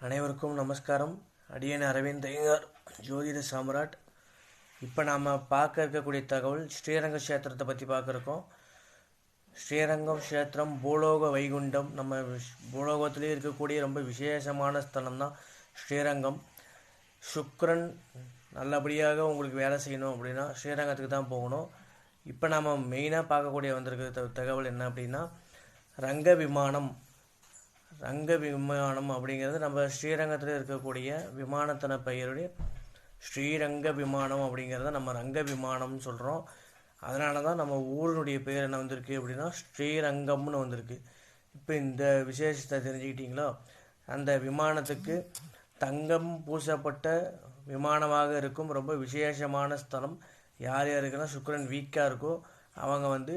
அனைவருக்கும் நமஸ்காரம். அடியன் அரவிந்த் ஐயங்கார் ஜோதிட சாம்ராட். இப்போ நாம் பார்க்க இருக்கக்கூடிய தகவல் ஸ்ரீரங்க கஷேத்திரத்தை பற்றி பார்க்குறோம் ஸ்ரீரங்கம் கஷேத்திரம் பூலோக வைகுண்டம். நம்ம பூலோகத்திலே இருக்கக்கூடிய ரொம்ப விசேஷமான ஸ்தலம் தான் ஸ்ரீரங்கம். சுக்ரன் நல்லபடியாக உங்களுக்கு வேலை செய்யணும் அப்படின்னா ஸ்ரீரங்கத்துக்கு தான் போகணும். இப்போ நாம் மெயினாக பார்க்கக்கூடிய வந்திருக்க த- தகவல் என்ன அப்படின்னா ரங்க விமானம். ரங்க விமானம் அப்படிங்கிறது நம்ம ஸ்ரீரங்கத்தில் இருக்கக்கூடிய விமானத்தன பெயருடைய ஸ்ரீரங்க விமானம் அப்படிங்கிறத நம்ம ரங்க விமானம்னு சொல்கிறோம் அதனால தான் நம்ம ஊரினுடைய பேர் என்ன வந்திருக்கு அப்படின்னா ஸ்ரீரங்கம்னு வந்திருக்கு. இப்போ இந்த விசேஷத்தை தெரிஞ்சுக்கிட்டீங்களோ? அந்த விமானத்துக்கு தங்கம் பூசப்பட்ட விமானமாக இருக்கும். ரொம்ப விசேஷமான ஸ்தலம். யார் யாருக்குன்னா சுக்கரன் வீக்காக இருக்கோ அவங்க வந்து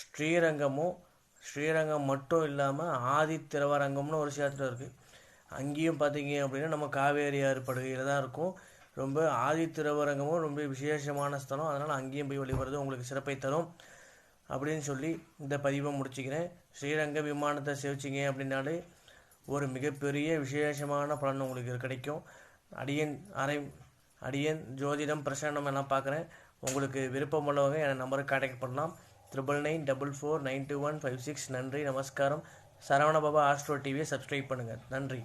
ஸ்ரீரங்கமும் ஸ்ரீரங்கம் மட்டும் இல்லாமல் ஆதி திருவரங்கம்னு ஒரு சேத்திரம் இருக்குது அங்கேயும் பார்த்தீங்க அப்படின்னா நம்ம காவேரி ஆறு படுகையில் தான் இருக்கும். ரொம்ப ஆதி திருவரங்கமும் ரொம்ப விசேஷமான ஸ்தலம். அதனால் அங்கேயும் போய் வழிபடுறது உங்களுக்கு சிறப்பை தரும். அப்படின்னு சொல்லி இந்த பதிவை முடிச்சுக்கிறேன். ஸ்ரீரங்க விமானத்தை சேவிச்சிங்க அப்படின்னாலே ஒரு மிகப்பெரிய விசேஷமான பலன் உங்களுக்கு கிடைக்கும். அடியன் அரை அடியன் ஜோதிடம் பிரசன்னம் எல்லாம் பார்க்குறேன் உங்களுக்கு விருப்பம் உள்ளவங்க என் நம்பருக்கு கான்டாக்ட் பண்ணலாம். Triple nine double four nine two one five six நன்றி நமஸ்காரம். சரவண பாபா ஆஸ்ட்ரோ டிவியை சப்ஸ்கிரைப் பண்ணுங்கள் நன்றி.